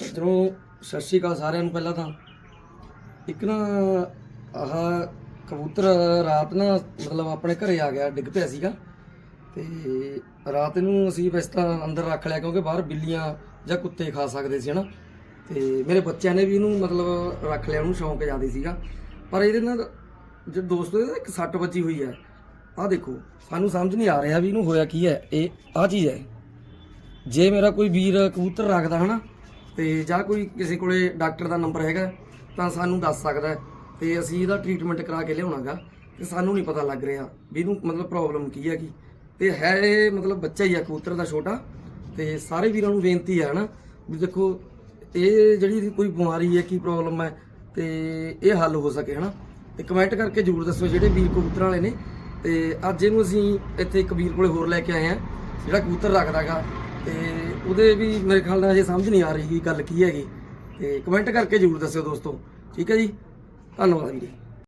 ਸੱਜਣੋ ਸਤਿ ਸ਼੍ਰੀ ਅਕਾਲ ਸਾਰਿਆਂ ਨੂੰ ਪਹਿਲਾਂ ਤਾਂ। ਇੱਕ ਨਾ ਆਹ ਕਬੂਤਰ ਰਾਤ ਨਾ ਮਤਲਬ ਆਪਣੇ ਘਰੇ ਆ ਗਿਆ, ਡਿੱਗ ਪਿਆ ਸੀਗਾ। ਤੇ ਰਾਤ ਨੂੰ ਅਸੀਂ ਵੈਸੇ ਤਾਂ ਅੰਦਰ ਰੱਖ ਲਿਆ ਕਿਉਂਕਿ ਬਾਹਰ ਬਿੱਲੀਆਂ ਜਾਂ ਕੁੱਤੇ ਖਾ ਸਕਦੇ ਸੀ, ਹਨਾ। ਤੇ ਮੇਰੇ ਬੱਚਿਆਂ ਨੇ ਵੀ ਇਹਨੂੰ ਮਤਲਬ ਰੱਖ ਲਿਆ, ਉਹਨੂੰ ਸ਼ੌਂਕ ਜ਼ਿਆਦਾ ਸੀਗਾ। ਪਰ ਇਹਦੇ ਨਾਲ ਜੇ ਦੋਸਤੋ, ਇਹਦੇ ਇੱਕ ਸੱਟ ਵੱਜੀ ਹੋਈ ਹੈ। ਆਹ ਦੇਖੋ, ਸਾਨੂੰ ਸਮਝ ਨਹੀਂ ਆ ਰਿਹਾ ਵੀ ਇਹਨੂੰ ਹੋਇਆ ਕੀ ਹੈ। ਇਹ ਆਹ ਚੀਜ਼ ਹੈ। ਜੇ ਮੇਰਾ ਕੋਈ ਵੀਰ ਕਬੂਤਰ ਰੱਖਦਾ, ਹਨਾ ਤੇ ਜਾਂ ਕੋਈ ਕਿਸੇ ਕੋਲੇ ਡਾਕਟਰ ਦਾ ਨੰਬਰ ਹੈਗਾ, ਤਾਂ ਸਾਨੂੰ ਦੱਸ ਸਕਦਾ ਹੈ। ਤੇ ਅਸੀਂ ਇਹਦਾ ਟ੍ਰੀਟਮੈਂਟ ਕਰਾ ਕੇ ਲਿਆਉਣਾਗਾ, ਤੇ ਸਾਨੂੰ ਨਹੀਂ ਪਤਾ ਲੱਗ ਰਿਹਾ ਵੀ ਇਹਨੂੰ ਮਤਲਬ ਪ੍ਰੋਬਲਮ ਕੀ ਹੈਗੀ। ਤੇ ਹੈ ਇਹ ਮਤਲਬ ਬੱਚਾ ਹੀ ਆ, ਕਬੂਤਰ ਦਾ ਛੋਟਾ। ਤੇ ਸਾਰੇ ਵੀਰਾਂ ਨੂੰ ਬੇਨਤੀ ਹੈ ਨਾ ਵੀ ਦੇਖੋ, ਇਹ ਜਿਹੜੀ ਕੋਈ ਬਿਮਾਰੀ ਹੈ, ਕੀ ਪ੍ਰੋਬਲਮ ਹੈ, ਤੇ ਇਹ ਹੱਲ ਹੋ ਸਕੇ, ਹਨਾ। ਤੇ ਕਮੈਂਟ ਕਰਕੇ ਜਰੂਰ ਦੱਸੋ ਜਿਹੜੇ ਵੀਰ ਕਬੂਤਰਾਂ ਵਾਲੇ ਨੇ। ਤੇ ਅੱਜ ਇਹਨੂੰ ਅਸੀਂ ਇੱਥੇ ਇੱਕ ਵੀਰ ਕੋਲੇ ਹੋਰ ਲੈ ਕੇ ਆਏ ਆ ਜਿਹੜਾ ਕਬੂਤਰ ਰੱਖਦਾਗਾ। ਤੇ ਉਹਦੇ ਵੀ ਮੇਰੇ ਖਿਆਲ ਨਾਲ ਅਜੇ ਸਮਝ ਨਹੀਂ ਆ ਰਹੀ ਗੱਲ ਕੀ ਹੈਗੀ। ਤੇ ਕਮੈਂਟ ਕਰਕੇ ਜਰੂਰ ਦੱਸਿਓ ਦੋਸਤੋ। ਠੀਕ ਹੈ ਜੀ? ਧੰਨਵਾਦ ਵੀਰੇ।